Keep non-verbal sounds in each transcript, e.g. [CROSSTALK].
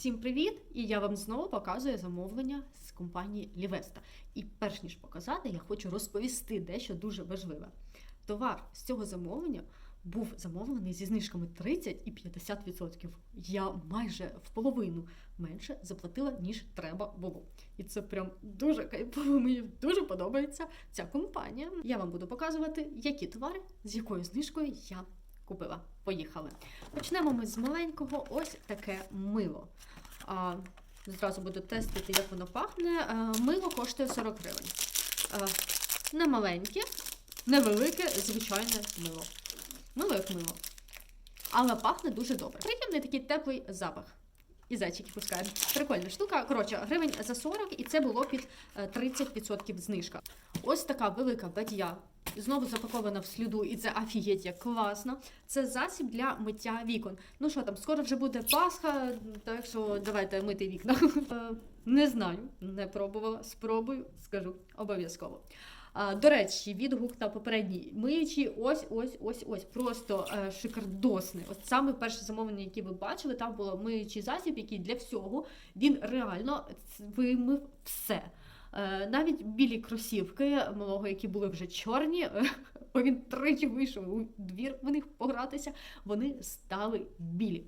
Всім привіт! І я вам знову показую замовлення з компанії Лівеста. І перш ніж показати, я хочу розповісти дещо дуже важливе. Товар з цього замовлення був замовлений зі знижками 30 і 50%. Я майже в половину менше заплатила, ніж треба було. І це прям дуже кайфово. Мені дуже подобається ця компанія. Я вам буду показувати, які товари з якою знижкою я купила. Поїхали. Почнемо ми з маленького. Ось таке мило. А, зразу буду тестити, як воно пахне. А, мило коштує 40 гривень. А, не маленьке, невелике, звичайне мило. Мило як мило. Але пахне дуже добре. Приємний такий теплий запах. І зайчики пускають. Прикольна штука. Коротше, гривень за 40, і це було під е, 30% знижка. Ось така велика бадья. Знову запакована в сліду, і це офігеть як класно. Це засіб для миття вікон. Ну що там, скоро вже буде Пасха, так що давайте мити вікна. [LAUGHS] Е, Не знаю, не пробувала, спробую, скажу обов'язково. До речі, відгук на попередній миючі, ось, ось, ось, ось. Просто е, шикардосний. От саме перше замовлення, яке ви бачили, там було миючий засіб, який для всього він реально вимив все. Е, навіть білі кросівки малого, які були вже чорні, е, [LAUGHS] бо він тричі вийшов у двір в них погратися, вони стали білі.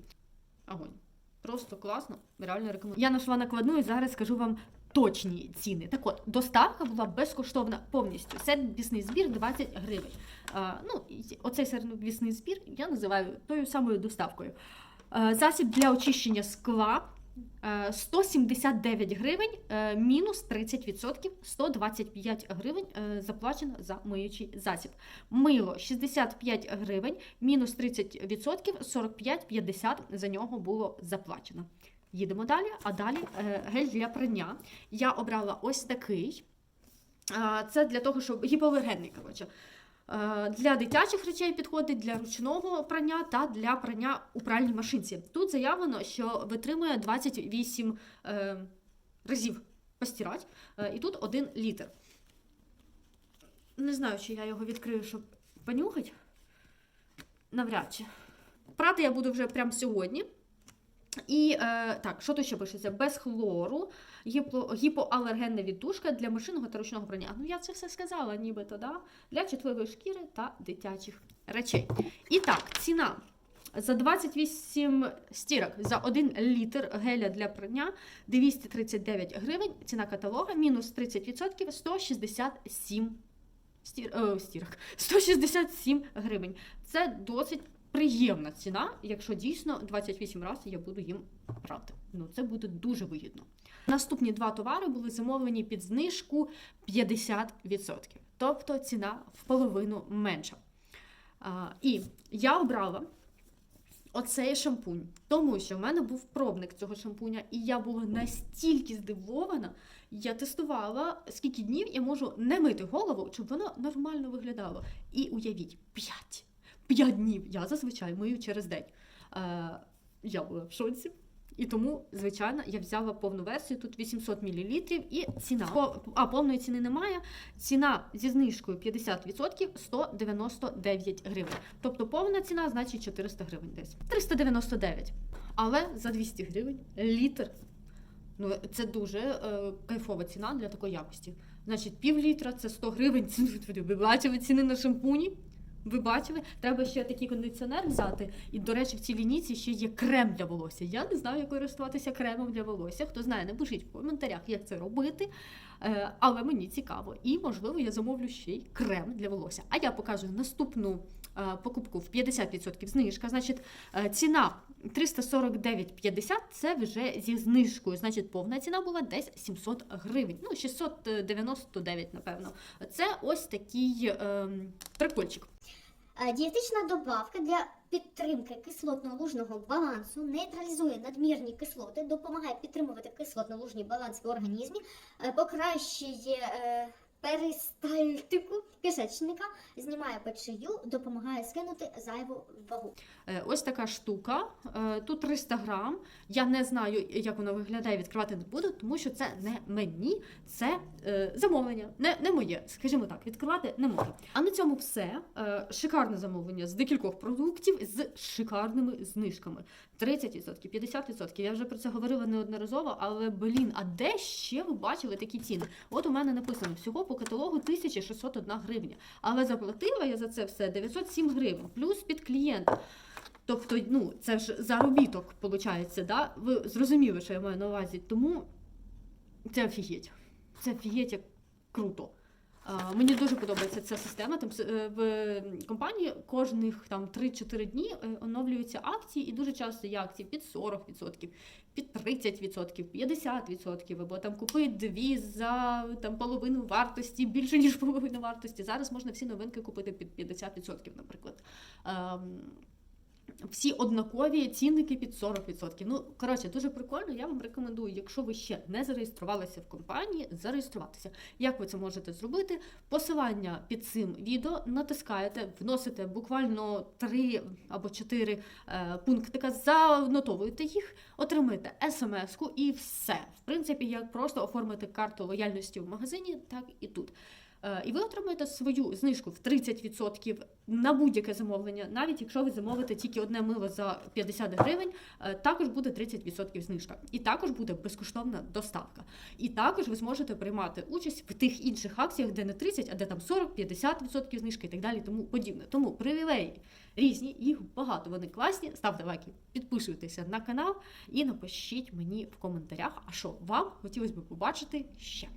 Огонь. Просто класно, реально рекомендую. Я знайшла накладну і зараз скажу вам точні ціни. Так от, доставка була безкоштовна повністю. Сервісний збір 20 гривень. А, ну, оцей сервісний збір я називаю тою самою доставкою. А, засіб для очищення скла. Е, 179 гривень е, мінус 30%, 125 гривень е, заплачено за миючий засіб. Мило 65 гривень, мінус 30%, 45-50 за нього було заплачено. Їдемо далі, а далі е, гель для прання. Я обрала ось такий. Е, Це для того, щоб гіпоалергенний, коротше. Е, Для дитячих речей підходить для ручного прання та для прання у пральній машинці. Тут заявлено, що витримує 28 е, разів постирати, е, і тут 1 літр. Не знаю, чи я його відкрию, щоб понюхати. Навряд чи. Прати я буду вже прямо сьогодні. І е, так, що тут ще пишеться? Без хлору, гіпо, гіпоалергенна віддушка для машинного та ручного прання. Ну, я це все сказала, нібито, да? для чутливої шкіри та дитячих речей. І так, ціна за 28 стірок за 1 літр геля для прання 239 гривень. Ціна каталога мінус 30% 167 стір, е, стірок. 167 гривень. Це досить приємна ціна, якщо дійсно 28 разів я буду їм брати. Ну це буде дуже вигідно. Наступні два товари були замовлені під знижку 50%, тобто ціна в половину менша. А, і я обрала оцей шампунь, тому що в мене був пробник цього шампуня, і я була настільки здивована. Я тестувала, скільки днів я можу не мити голову, щоб воно нормально виглядало. І уявіть, 5. 5 днів. Я зазвичай мию через день. Е, я була в шоці. І тому, звичайно, я взяла повну версію, тут 800 мл і ціна. А повної ціни немає. Ціна зі знижкою 50% 199 гривень. Тобто повна ціна, значить 400 гривень десь. 399. Але за 200 гривень літр. Ну, це дуже е, кайфова ціна для такої якості. Значить, пів літра це 100 гривень. Це, ви бачили ціни на шампуні? Ви бачили? Треба ще такий кондиціонер взяти. І, до речі, в цій лінійці ще є крем для волосся. Я не знаю, як користуватися кремом для волосся. Хто знає, напишіть в коментарях, як це робити. Е, але мені цікаво. І, можливо, я замовлю ще й крем для волосся. А я покажу наступну е, покупку в 50% знижка. Значить, е, ціна 349,50 це вже зі знижкою. Значить, повна ціна була десь 700 гривень. Ну, 699, напевно. Це ось такий е, прикольчик. Е, Дієтична добавка для підтримки кислотно-лужного балансу нейтралізує надмірні кислоти, допомагає підтримувати кислотно-лужний баланс в організмі, е, покращує е, перистальтику кишечника, знімає печію, допомагає скинути зайву вагу. Е, Ось така штука. Е, Тут 300 грам. Я не знаю, як воно виглядає, відкривати не буду, тому що це не мені, це е, замовлення. Не, не моє, скажімо так, відкривати не можу. А на цьому все. Шикарне замовлення з декількох продуктів з шикарними знижками. 30%, 50%. Я вже про це говорила неодноразово, але блін, а де ще ви бачили такі ціни? От у мене написано всього по каталогу 1601 гривня. Але заплатила я за це все 907 гривень, плюс під клієнта. Тобто, ну, це ж заробіток, виходить, да? Ви зрозуміли, що я маю на увазі. Тому це офігеть. Це офігеть як круто. Мені дуже подобається ця система. Там е, в компанії кожних там 3-4 дні е, оновлюються акції, і дуже часто є акції під 40%, під 30%, 50%, або там купи дві за там половину вартості, більше ніж половину вартості. Зараз можна всі новинки купити під 50%, наприклад. Всі однакові цінники під 40%. Ну, коротше, дуже прикольно. Я вам рекомендую, якщо ви ще не зареєструвалися в компанії, зареєструватися. Як ви це можете зробити? Посилання під цим відео натискаєте, вносите буквально 3 або 4 е, пунктика, занотовуєте їх, отримаєте смс-ку і все. В принципі, як просто оформити карту лояльності в магазині, так і тут. Е, І ви отримаєте свою знижку в 30% на будь-яке замовлення, навіть якщо ви замовите тільки одне мило за 50 гривень, е, також буде 30% знижка. І також буде безкоштовна доставка. І також ви зможете приймати участь в тих інших акціях, де не 30, а де там 40-50% знижки і так далі, тому подібне. Тому привілеї різні, їх багато, вони класні. Ставте лайки, підписуйтеся на канал і напишіть мені в коментарях, а що вам хотілося б побачити ще.